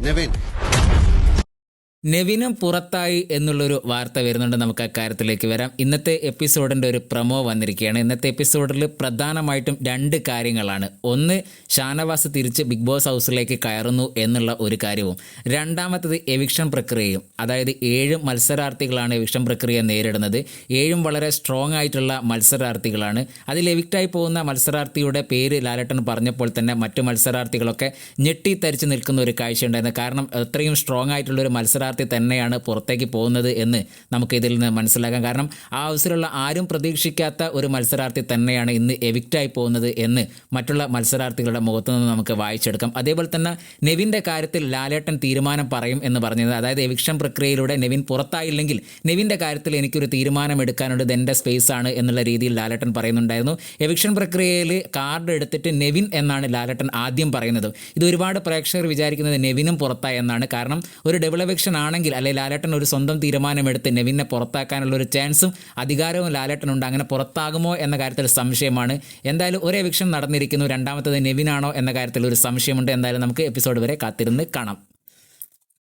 Nevin നെവിനും പുറത്തായി എന്നുള്ളൊരു വാർത്ത വരുന്നുണ്ട്. നമുക്ക് അക്കാര്യത്തിലേക്ക് വരാം. ഇന്നത്തെ എപ്പിസോഡിന്റെ ഒരു പ്രമോ വന്നിരിക്കുകയാണ്. ഇന്നത്തെ എപ്പിസോഡിൽ പ്രധാനമായിട്ടും രണ്ട് കാര്യങ്ങളാണ്. ഒന്ന് ഷാനവാസ് തിരിച്ച് ബിഗ് ബോസ് ഹൗസിലേക്ക് കയറുന്നു എന്നുള്ള ഒരു കാര്യവും. രണ്ടാമത്തത് എവിക്ഷൻ പ്രക്രിയയും. അതായത് ഏഴ് മത്സരാർത്ഥികളാണ് എവിക്ഷൻ പ്രക്രിയ നേരിടുന്നത്. ഏഴും വളരെ സ്ട്രോങ് ആയിട്ടുള്ള മത്സരാർത്ഥികളാണ്. അതിൽ എവിക്റ്റായി പോകുന്ന മത്സരാർത്ഥിയുടെ പേര് ലാലട്ടൻ പറഞ്ഞപ്പോൾ തന്നെ മറ്റു മത്സരാർത്ഥികളൊക്കെ ഞെട്ടിത്തരിച്ച് നിൽക്കുന്ന ഒരു കാഴ്ചയുണ്ടായിരുന്നു. കാരണം അത്രയും സ്ട്രോങ് ആയിട്ടുള്ള ഒരു മത്സരാർത്ഥി തന്നെയാണ് പുറത്തേക്ക് പോകുന്നത് എന്ന് നമുക്ക് ഇതിൽ നിന്ന് മനസ്സിലാക്കാം. കാരണം ആ അവസരമുള്ള ആരും പ്രതീക്ഷിക്കാത്ത ഒരു മത്സരാർത്ഥി തന്നെയാണ് ഇന്ന് എവിക്റ്റായി പോകുന്നത് എന്ന് മറ്റുള്ള മത്സരാർത്ഥികളുടെ മുഖത്തു നിന്ന് നമുക്ക് വായിച്ചെടുക്കാം. അതേപോലെ തന്നെ നെവിന്റെ കാര്യത്തിൽ ലാലേട്ടൻ തീരുമാനം പറയും എന്ന് പറഞ്ഞത് അതായത് എവിക്ഷൻ പ്രക്രിയയിലൂടെ നെവിൻ പുറത്തായില്ലെങ്കിൽ നെവിന്റെ കാര്യത്തിൽ എനിക്കൊരു തീരുമാനം എടുക്കാനുണ്ട് ഇതെന്റെ സ്പേസ് ആണ് എന്നുള്ള രീതിയിൽ ലാലേട്ടൻ പറയുന്നുണ്ടായിരുന്നു. എവിക്ഷൻ പ്രക്രിയയിൽ കാർഡ് എടുത്തിട്ട് നെവിൻ എന്നാണ് ലാലേട്ടൻ ആദ്യം പറയുന്നത്. ഇത് ഒരുപാട് പ്രേക്ഷകർ വിചാരിക്കുന്നത് നെവിനും പുറത്തായി എന്നാണ് കാരണം ഒരു ഡബിൾ എവിക്ഷൻ ആണെങ്കിൽ അല്ലെ ലാലേട്ടൻ ഒരു സ്വന്തം തീരുമാനമെടുത്ത് നെവിനെ പുറത്താക്കാനുള്ള ഒരു ചാൻസും അധികാരവും ലാലേട്ടനുണ്ട്. അങ്ങനെ പുറത്താകുമോ എന്ന കാര്യത്തിൽ സംശയമാണ്. എന്തായാലും ഒരു എവിക്ഷൻ നടന്നിരിക്കുന്നു. രണ്ടാമത്തത് നെവിനാണോ എന്ന കാര്യത്തിൽ ഒരു സംശയമുണ്ട്. എന്തായാലും നമുക്ക് എപ്പിസോഡ് വരെ കാത്തിരുന്ന് കാണാം.